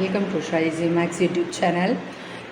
Welcome to Shaiji maths YouTube channel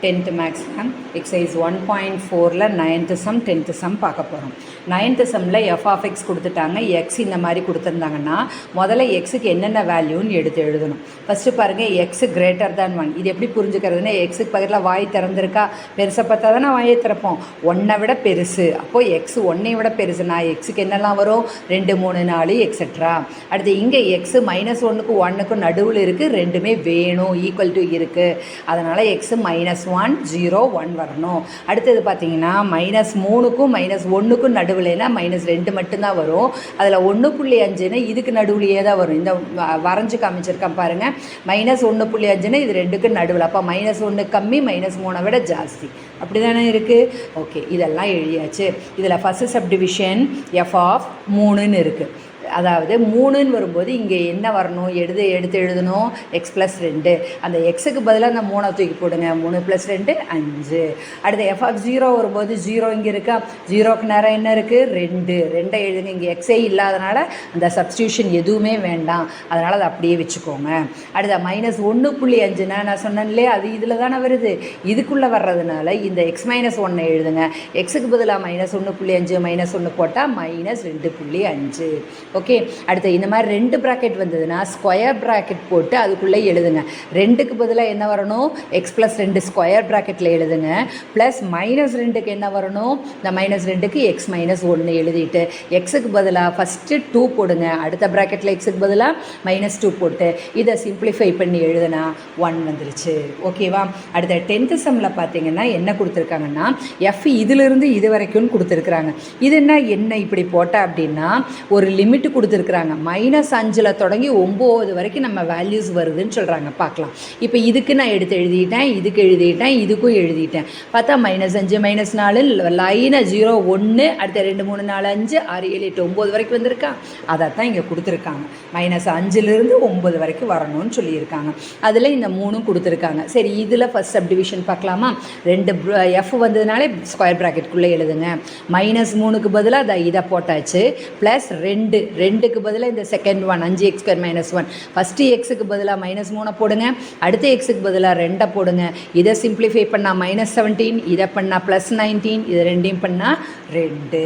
tenth maths ma'am. Exercise one point ஃபோரில் ninth sum tenth sum பார்க்க போகிறோம் ninth சம்மில் F of X கொடுத்துட்டாங்க. X இந்த மாதிரி கொடுத்துருந்தாங்கன்னா முதல்ல எக்ஸுக்கு என்னென்ன வேல்யூன்னு எடுத்து எழுதணும். ஃபஸ்ட்டு பாருங்கள் எக்ஸ் கிரேட்டர் தேன் ஒன் இது எப்படி புரிஞ்சுக்கிறதுனா எக்ஸுக்கு பக்கத்தில் வாய் திறந்திருக்கா? பெருசை பார்த்தா தானே வாயை திறப்போம். ஒன்றை விட பெருசு. அப்போது எக்ஸ் ஒன்றை விட பெருசு. நான் எக்ஸுக்கு என்னெல்லாம் வரும்? ரெண்டு மூணு நாலு எக்ஸெட்ரா அடுத்து இங்கே எக்ஸு மைனஸ் ஒன்றுக்கும் ஒன்றுக்கும் நடுவில் இருக்குது ரெண்டுமே வேணும் ஈக்குவல் டு இருக்குது அதனால் x minus one zero one வரணும். அடுத்தது பார்த்தீங்கன்னா மைனஸ் மூணுக்கும் மைனஸ் ஒன்றுக்கும் நடுவில்னா மைனஸ் ரெண்டு மட்டும்தான் வரும். அதில் ஒன்று புள்ளி அஞ்சுன்னு இதுக்கு நடுவுலையே தான் வரும். இந்த வ- வரைஞ்சு காமிச்சிருக்கேன் பாருங்கள் மைனஸ் ஒன்று புள்ளி அஞ்சுன்னு இது ரெண்டுக்கு நடுவில். அப்போ மைனஸ் ஒன்று கம்மி மைனஸ் மூணை விட ஜாஸ்தி. அப்படி தானே இருக்குது ஓகே இதெல்லாம் எழுதியாச்சு. இதில் ஃபஸ்ட்டு சப்டிவிஷன் எஃப் ஆஃப் மூணுன்னு இருக்குது அதாவது மூணுன்னு வரும்போது இங்கே என்ன வரணும்? எடுத்து எடுத்து எழுதணும். எக்ஸ் ப்ளஸ் ரெண்டு. அந்த எக்ஸுக்கு பதிலாக அந்த மூணை தூக்கி போடுங்க. மூணு ப்ளஸ் ரெண்டு அஞ்சு. அடுத்து எஃப் ஆஃப் ஜீரோ வரும்போது ஜீரோ இங்கே இருக்கா? ஜீரோக்கு நேரம் என்ன இருக்குது ரெண்டு. ரெண்டை எழுதுங்க. இங்கே எக்ஸே இல்லாதனால அந்த சப்ஸ்டியூஷன் எதுவுமே வேண்டாம். அதனால் அதை அப்படியே வச்சுக்கோங்க. அடுத்த மைனஸ் ஒன்று புள்ளி அஞ்சுனா நான் சொன்னேன் இல்லையா? அது இதில் தானே வருது. இதுக்குள்ளே வர்றதுனால இந்த எக்ஸ் மைனஸ் ஒன்றை எழுதுங்க. எக்ஸுக்கு பதிலாக மைனஸ் ஒன்று புள்ளி அஞ்சு மைனஸ் ஒன்று போட்டால் மைனஸ் ரெண்டு புள்ளி அஞ்சு. ஓகே அடுத்து இந்த மாதிரி ரெண்டு ப்ராக்கெட் வந்ததுன்னா ஸ்கொயர் ப்ராக்கெட் போட்டு அதுக்குள்ளே எழுதுங்க. ரெண்டுக்கு பதிலாக என்ன வரணும்? எக்ஸ் ப்ளஸ் ரெண்டு ஸ்கொயர் ப்ராக்கெட்டில் எழுதுங்க. ப்ளஸ் மைனஸ் ரெண்டுக்கு என்ன வரணும்? இந்த மைனஸ் ரெண்டுக்கு எக்ஸ் மைனஸ் ஒன்று எழுதிட்டு எக்ஸுக்கு பதிலாக ஃபஸ்ட்டு டூ போடுங்க. அடுத்த ப்ராக்கெட்டில் எக்ஸுக்கு பதிலாக மைனஸ் டூ போட்டு இதை சிம்பிளிஃபை பண்ணி எழுதுனா ஒன் வந்துருச்சு. ஓகேவா அடுத்த டென்த்து சம்மில் பார்த்தீங்கன்னா என்ன கொடுத்துருக்காங்கன்னா எஃப் இதிலிருந்து இது வரைக்கும்னு கொடுத்துருக்குறாங்க. இது என்ன? என்ன இப்படி போட்டால் அப்படின்னா ஒரு லிமிட் கொடுத்துருக்குறாங்க. மைனஸ் அஞ்சில் தொடங்கி ஒம்பது வரைக்கும் நம்ம வேல்யூஸ் வருதுன்னு சொல்கிறாங்க பார்க்கலாம். இப்போ இதுக்கு நான் எடுத்து எழுதிட்டேன் இதுக்கு எழுதிட்டேன் இதுக்கும் எழுதிட்டேன். பார்த்தா மைனஸ் அஞ்சு மைனஸ் நாலு லைனாக ஜீரோ ஒன்று அடுத்த ரெண்டு மூணு நாலு அஞ்சு ஆறு ஏழு எட்டு ஒம்பது வரைக்கும் வந்திருக்கா? அதை தான் இங்கே கொடுத்துருக்காங்க. மைனஸ் அஞ்சுலேருந்து ஒம்பது வரைக்கும் வரணும்னு சொல்லியிருக்காங்க. அதில் இந்த மூணும் கொடுத்துருக்காங்க. சரி இதில் ஃபஸ்ட் சப்டிவிஷன் பார்க்கலாமா? ரெண்டு எஃப் வந்ததுனாலே ஸ்கொயர் ப்ராக்கெட்குள்ளே எழுதுங்க. மைனஸ் மூணுக்கு பதிலாக அதை இதை போட்டாச்சு. ப்ளஸ் ரெண்டு ரெண்டுக்கு பதிலாக இந்த செகண்ட் ஒன் அஞ்சு x square minus one first எக்ஸுக்கு பதிலாக மைனஸ் மூணை போடுங்க. அடுத்த எக்ஸுக்கு பதிலாக ரெண்டை போடுங்க. இதை சிம்பிளிஃபை பண்ணால் மைனஸ் செவன்டீன் இதை பண்ணால் ப்ளஸ் நைன்டீன் இதை ரெண்டையும் பண்ணால் ரெண்டு.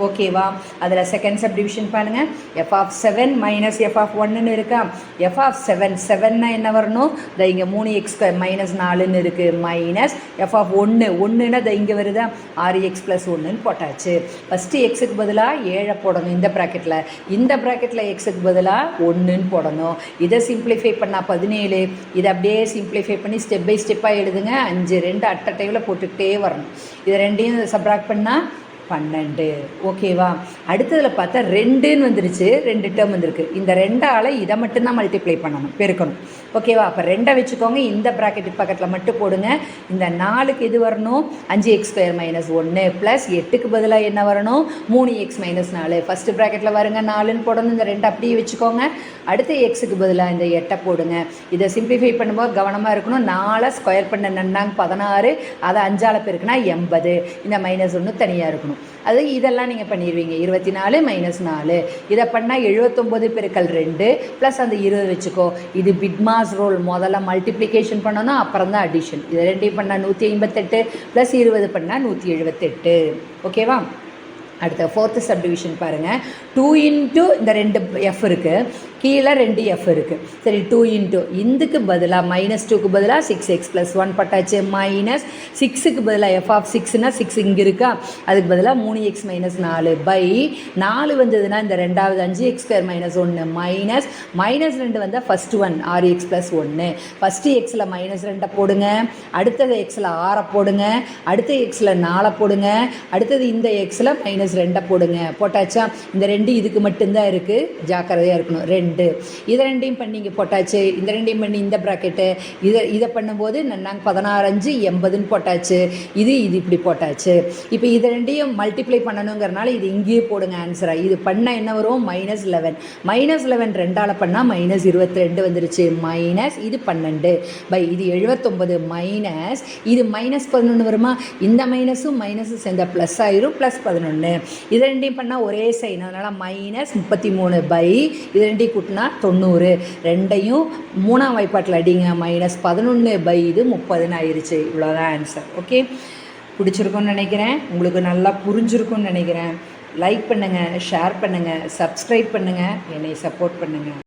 ஓகேவா அதில் செகண்ட் சப் டிவிஷன் பாருங்கள் f of seven minus f of ஒன்றுன்னு இருக்கா? எஃப் ஆஃப் செவன் செவன்னா என்ன வரணும்? இந்த இங்கே மூணு எக்ஸ் மைனஸ் நாலுன்னு இருக்குது மைனஸ் எஃப் ஆஃப் ஒன்று ஒன்றுனா இந்த இங்கே வருதா? ஆறு எக்ஸ் ப்ளஸ் ஒன்றுன்னு போட்டாச்சு. ஃபஸ்ட்டு எக்ஸுக்கு பதிலாக ஏழை போடணும் இந்த ப்ராக்கெட்டில் இந்த ப்ராக்கெட்டில் எக்ஸுக்கு பதிலாக ஒன்றுன்னு போடணும். இதை சிம்பிளிஃபை பண்ணால் பதினேழு. இதை அப்படியே சிம்பிளிஃபை பண்ணி ஸ்டெப் பை ஸ்டெப்பாக எழுதுங்க. அஞ்சு ரெண்டு அட்ட டைமில் போட்டுக்கிட்டே வரணும். இதை ரெண்டையும் சப்ராக்ட் பண்ணால் பன்னெண்டு. ஓகேவா அடுத்ததில் பார்த்தா ரெண்டுன்னு வந்துருச்சு. ரெண்டு டேர்ம் வந்திருக்கு. இந்த ரெண்டால் இதை மட்டும்தான் மல்டிப்ளை பண்ணணும். பெருக்கணும். ஓகேவா அப்போ ரெண்டை வச்சுக்கோங்க. இந்த ப்ராக்கெட்டுக்கு பக்கத்தில் மட்டும் போடுங்க. இந்த நாலுக்கு இது வரணும்? அஞ்சு எக்ஸ் ஸ்கொயர் மைனஸ் ஒன்று ப்ளஸ் எட்டுக்கு பதிலாக என்ன வரணும்? மூணு எக்ஸ் மைனஸ் நாலு. ஃபஸ்ட்டு ப்ராக்கெட்டில் வருங்க. நாலுன்னு போடணும். இந்த ரெண்டு அப்படியே வச்சுக்கோங்க. அடுத்த எக்ஸுக்கு பதிலாக இந்த எட்டை போடுங்க. இதை சிம்பிளிஃபை பண்ணும்போது கவனமாக இருக்கணும். நாலை ஸ்கொயர் பண்ண நன்னாங்க பதினாறு. அதை அஞ்சால் பெருக்குனா எண்பது. இந்த மைனஸ் ஒன்று தனியாக இருக்கணும். அது இதெல்லாம் நீங்கள் பண்ணிடுவீங்க இருபத்தி நாலு மைனஸ் நாலு. இதை பண்ணால் எழுபத்தொம்போது பெருக்கல் ரெண்டு ப்ளஸ் அந்த இருபது வச்சுக்கோ. இது பிட்மாஸ் ரோல் முதல்ல மல்டிப்ளிகேஷன் பண்ணணும் அப்புறம் தான் அடிஷன் இது ரெண்டையும் பண்ணால் நூற்றி ஐம்பத்தெட்டு ப்ளஸ் இருபது பண்ணால் நூற்றி எழுபத்தெட்டு ஓகேவா அடுத்த ஃபோர்த்து சப்டிவிஷன் பாருங்கள் டூ இன்ட்டு இந்த ரெண்டு எஃப் இருக்குது கீழே ரெண்டு எஃப் இருக்குது சரி டூ இன்ட்டு இந்துக்கு பதிலாக மைனஸ் டூக்கு பதிலாக சிக்ஸ் எக்ஸ் ப்ளஸ் ஒன் பட்டாச்சு. மைனஸ் சிக்ஸுக்கு பதிலாக எஃப் ஆஃப் சிக்ஸ்னா சிக்ஸ் இங்கே இருக்கா? அதுக்கு பதிலாக மூணு எக்ஸ் மைனஸ் நாலு பை நாலு வந்ததுன்னா இந்த ரெண்டாவது அஞ்சு எக்ஸ் ஸ்கொயர் மைனஸ் ஒன்று மைனஸ் மைனஸ் ரெண்டு வந்தால் ஃபஸ்ட்டு ஒன் ஆறு எக்ஸ் ப்ளஸ் ஒன்று ஃபஸ்ட்டு எக்ஸில் மைனஸ் ரெண்டை போடுங்க. அடுத்தது எக்ஸில் ஆறை போடுங்க. அடுத்த எக்ஸில் நாலை போடுங்க. அடுத்தது இந்த எக்ஸில் மைனஸ் ரெண்டை போடுங்க. போட்டாச்சா இந்த ரெண்டு இதுக்கு மட்டும்தான் இருக்குது ஜாக்கிரதையாக இருக்கணும். ரெண்டு. இதை ரெண்டையும் பண்ணி இங்கே போட்டாச்சு. இந்த ரெண்டையும் பண்ணி இந்த ப்ராக்கெட்டு இதை இதை பண்ணும்போது நாங்கள் பதினாறு அஞ்சு எண்பதுன்னு போட்டாச்சு. இது இது இப்படி போட்டாச்சு. இப்போ இது ரெண்டையும் மல்டிப்ளை பண்ணணுங்கிறனால இது இங்கேயே போடுங்க ஆன்சராக இது பண்ணால் என்ன வரும்? மைனஸ் லெவன் மைனஸ் லெவன் ரெண்டால் பண்ணால் மைனஸ் இருபத்தி ரெண்டு வந்துருச்சு. மைனஸ் இது பன்னெண்டு. பை இது எழுபத்தொம்பது மைனஸ் இது மைனஸ் பதினொன்று வருமா? இந்த மைனஸும் மைனஸும் சேர்ந்த ப்ளஸ் ஆயிரும் ப்ளஸ் பதினொன்று இது ரெண்டையும் பண்ணால் ஒரே சைன் அதனால் மைனஸ் முப்பத்தி மூணு பை இது ரெண்டையும் கூட்டினா தொண்ணூறு. ரெண்டையும் மூணாம் வாய்ப்பாட்டில் அடிங்க. மைனஸ் பதினொன்று பை இது முப்பதுன்னு ஆயிடுச்சு இவ்வளோதான் ஆன்சர் ஓகே பிடிச்சிருக்குன்னு நினைக்கிறேன். உங்களுக்கு நல்லா புரிஞ்சிருக்கும்னு நினைக்கிறேன். லைக் பண்ணுங்கள் ஷேர் பண்ணுங்கள் சப்ஸ்கிரைப் பண்ணுங்கள் என்னை சப்போர்ட் பண்ணுங்கள்